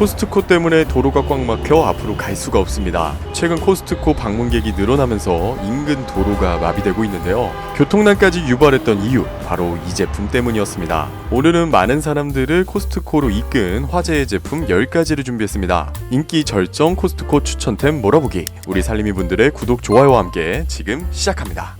코스트코 때문에 도로가 꽉 막혀 앞으로 갈 수가 없습니다. 최근 코스트코 방문객이 늘어나면서 인근 도로가 마비되고 있는데요. 교통난까지 유발했던 이유 바로 이 제품 때문이었습니다. 오늘은 많은 사람들을 코스트코로 이끈 화제의 제품 10가지를 준비했습니다. 인기 절정 코스트코 추천템 몰아보기. 우리 살림이 분들의 구독 좋아요와 함께 지금 시작합니다.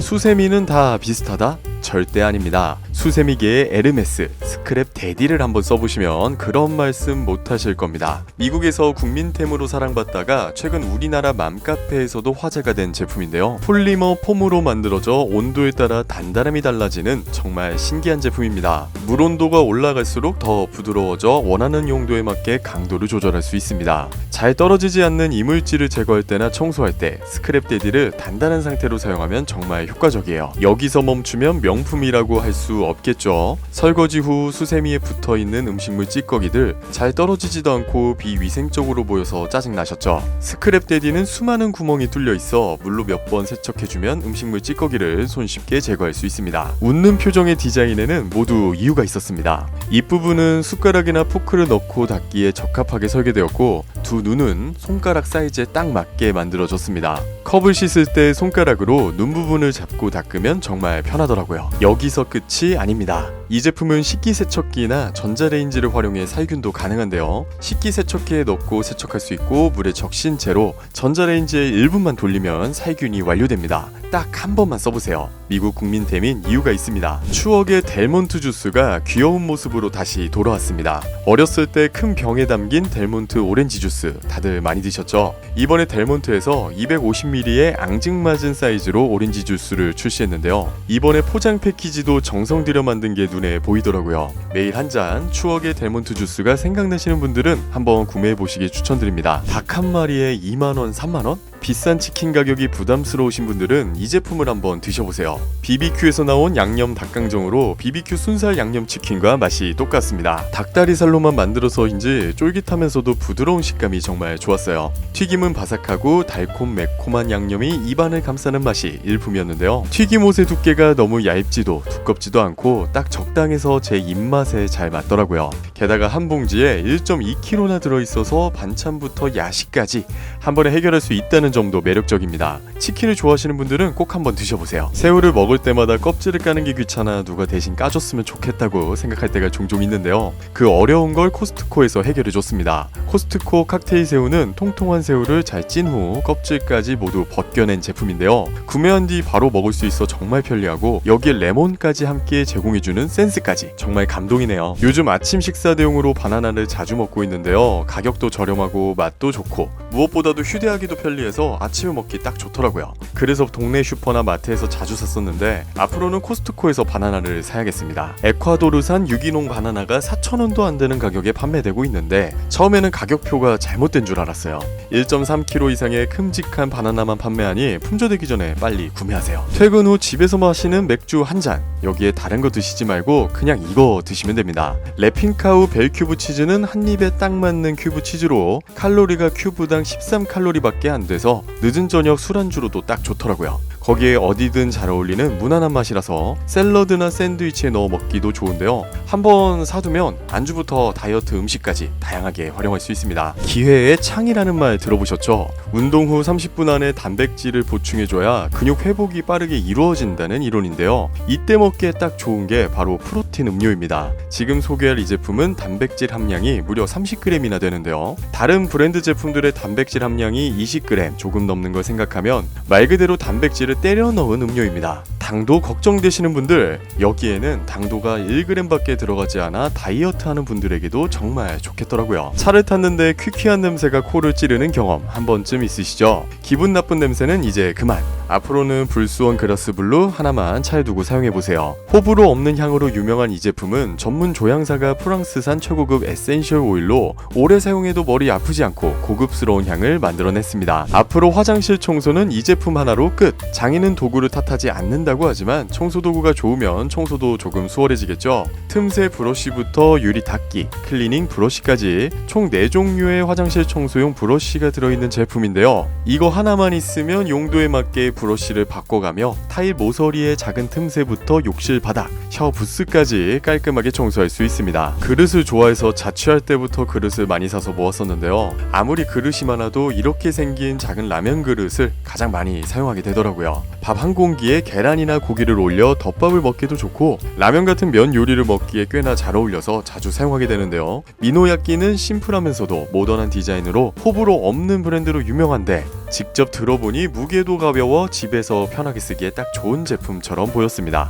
수세미는 다 비슷하다? 절대 아닙니다. 수세미계의 에르메스, 스크랩 데디를 한번 써보시면 그런 말씀 못 하실 겁니다. 미국에서 국민템으로 사랑받다가 최근 우리나라 맘카페에서도 화제가 된 제품인데요. 폴리머 폼으로 만들어져 온도에 따라 단단함이 달라지는 정말 신기한 제품입니다. 물 온도가 올라갈수록 더 부드러워져 원하는 용도에 맞게 강도를 조절할 수 있습니다. 잘 떨어지지 않는 이물질을 제거할 때나 청소할 때 스크랩 데디를 단단한 상태로 사용하면 정말 효과적이에요. 여기서 멈추면 명품이라고 할수 없겠죠. 설거지 후 수세미에 붙어 있는 음식물 찌꺼기들 잘 떨어지지도 않고 비위생적으로 보여서 짜증 나셨죠. 스크랩 데디는 수많은 구멍이 뚫려 있어 물로 몇 번 세척해주면 음식물 찌꺼기를 손쉽게 제거할 수 있습니다. 웃는 표정의 디자인에는 모두 이유가 있었습니다. 입부분은 숟가락이나 포크를 넣고 닫기에 적합하게 설계되었고 두 눈은 손가락 사이즈에 딱 맞게 만들어졌습니다. 컵을 씻을 때 손가락으로 눈 부분을 잡고 닦으면 정말 편하더라고요. 여기서 끝이 아닙니다. 이 제품은 식기세척기나 전자레인지를 활용해 살균도 가능한데요. 식기세척기에 넣고 세척할 수 있고 물에 적신 채로 전자레인지에 1분만 돌리면 살균이 완료됩니다. 딱 한 번만 써보세요. 미국 국민템인 이유가 있습니다. 추억의 델몬트 주스가 귀여운 모습으로 다시 돌아왔습니다. 어렸을 때 큰 병에 담긴 델몬트 오렌지 주스 다들 많이 드셨죠? 이번에 델몬트에서 250ml의 앙증맞은 사이즈로 오렌지 주스를 출시했는데요. 이번에 포장 패키지도 정성 들여 만든 게 눈에 보이더라고요. 매일 한 잔 추억의 델몬트 주스가 생각나시는 분들은 한번 구매해 보시길 추천드립니다. 닭 한 마리에 2만 원, 3만 원? 비싼 치킨 가격이 부담스러우신 분들은 이 제품을 한번 드셔보세요. BBQ에서 나온 양념 닭강정으로 BBQ 순살 양념 치킨과 맛이 똑같습니다. 닭다리살로만 만들어서인지 쫄깃하면서도 부드러운 식감이 정말 좋았어요. 튀김은 바삭하고 달콤 매콤한 양념이 입안을 감싸는 맛이 일품이었는데요. 튀김옷의 두께가 너무 얇지도 두껍지도 않고 딱 적당해서 제 입맛에 잘 맞더라고요. 게다가 한 봉지에 1.2kg나 들어있어서 반찬부터 야식까지 한 번에 해결할 수 있다는 점도 매력적입니다. 치킨을 좋아하시는 분들은 꼭 한번 드셔보세요. 새우를 먹을 때마다 껍질을 까는 게 귀찮아 누가 대신 까줬으면 좋겠다고 생각할 때가 종종 있는데요. 그 어려운 걸 코스트코에서 해결해 줬습니다. 코스트코 칵테일 새우는 통통한 새우를 잘 찐 후 껍질까지 모두 벗겨낸 제품인데요. 구매한 뒤 바로 먹을 수 있어 정말 편리하고 여기에 레몬까지 함께 제공해주는 센스까지 정말 감동이네요. 요즘 아침 식사 대용으로 바나나를 자주 먹고 있는데요. 가격도 저렴하고 맛도 좋고 무엇보다도 휴대하기도 편리해서 아침에 먹기 딱 좋더라고요. 그래서 동네 슈퍼나 마트에서 자주 샀었는데 앞으로는 코스트코에서 바나나를 사야겠습니다. 에콰도르산 유기농 바나나가 4,000원도 안 되는 가격에 판매되고 있는데 처음에는 가격표가 잘못된 줄 알았어요. 1.3kg 이상의 큼직한 바나나만 판매하니 품절되기 전에 빨리 구매하세요. 퇴근 후 집에서 마시는 맥주 한 잔. 여기에 다른 거 드시지 말고 그냥 이거 드시면 됩니다. 레핀카우 벨큐브 치즈는 한 입에 딱 맞는 큐브 치즈로 칼로리가 큐브당 13칼로리밖에 안 돼서 늦은 저녁 술안주로도 딱 좋더라고요. 거기에 어디든 잘 어울리는 무난한 맛이라서 샐러드나 샌드위치에 넣어 먹기도 좋은데요. 한번 사두면 안주부터 다이어트 음식까지 다양하게 활용할 수 있습니다. 기회의 창이라는 말 들어보셨죠? 운동 후 30분 안에 단백질을 보충해줘야 근육 회복이 빠르게 이루어진다는 이론인데요. 이때 먹기에 딱 좋은 게 바로 프로틴 음료입니다. 지금 소개할 이 제품은 단백질 함량이 무려 30g이나 되는데요. 다른 브랜드 제품들의 단백질 함량이 20g 조금 넘는 걸 생각하면 말 그대로 단백질을 때려 넣은 음료입니다. 당도 걱정되시는 분들 여기에는 당도가 1g밖에 들어가지 않아 다이어트 하는 분들에게도 정말 좋겠더라고요. 차를 탔는데 퀴퀴한 냄새가 코를 찌르는 경험 한 번쯤 있으시죠? 기분 나쁜 냄새는 이제 그만. 앞으로는 불수원 그라스 블루 하나만 차에 두고 사용해 보세요. 호불호 없는 향으로 유명한 이 제품은 전문 조향사가 프랑스산 최고급 에센셜 오일로 오래 사용해도 머리 아프지 않고 고급스러운 향을 만들어냈습니다. 앞으로 화장실 청소는 이 제품 하나로 끝. 잘 장인은 도구를 탓하지 않는다고 하지만 청소 도구가 좋으면 청소도 조금 수월해지겠죠. 틈새 브러쉬부터 유리 닦기, 클리닝 브러쉬까지 총 4종류의 화장실 청소용 브러쉬가 들어있는 제품인데요. 이거 하나만 있으면 용도에 맞게 브러쉬를 바꿔가며 타일 모서리의 작은 틈새부터 욕실 바닥, 샤워 부스까지 깔끔하게 청소할 수 있습니다. 그릇을 좋아해서 자취할 때부터 그릇을 많이 사서 모았었는데요. 아무리 그릇이 많아도 이렇게 생긴 작은 라면 그릇을 가장 많이 사용하게 되더라고 요. 밥 한 공기에 계란이나 고기를 올려 덮밥을 먹기도 좋고 라면 같은 면 요리를 먹기에 꽤나 잘 어울려서 자주 사용하게 되는데요. 미노야끼는 심플하면서도 모던한 디자인으로 호불호 없는 브랜드로 유명한데 직접 들어보니 무게도 가벼워 집에서 편하게 쓰기에 딱 좋은 제품처럼 보였습니다.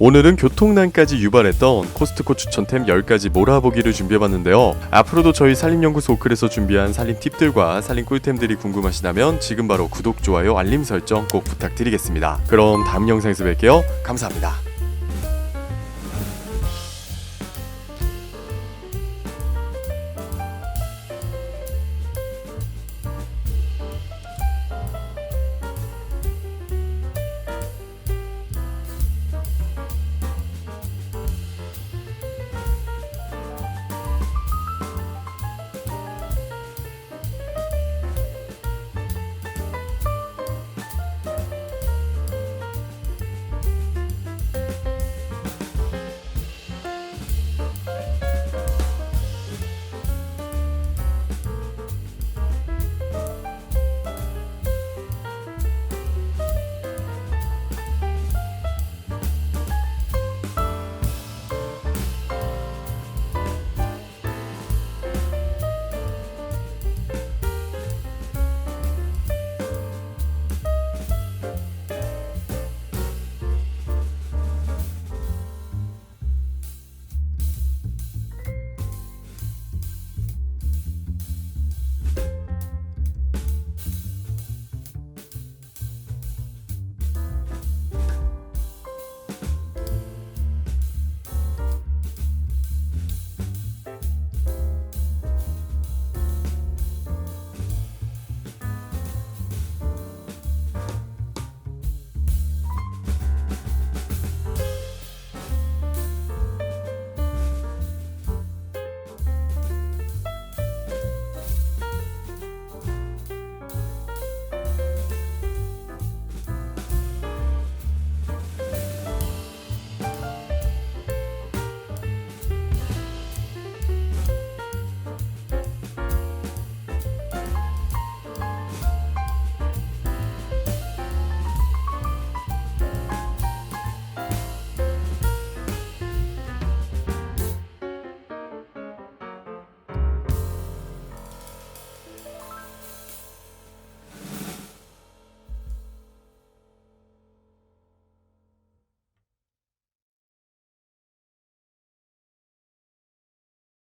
오늘은 교통난까지 유발했던 코스트코 추천템 10가지 몰아보기를 준비해봤는데요. 앞으로도 저희 산림연구소 오클에서 준비한 산림 팁들과 산림 꿀템들이 궁금하시다면 지금 바로 구독, 좋아요, 알림 설정 꼭 부탁드리겠습니다. 그럼 다음 영상에서 뵐게요. 감사합니다.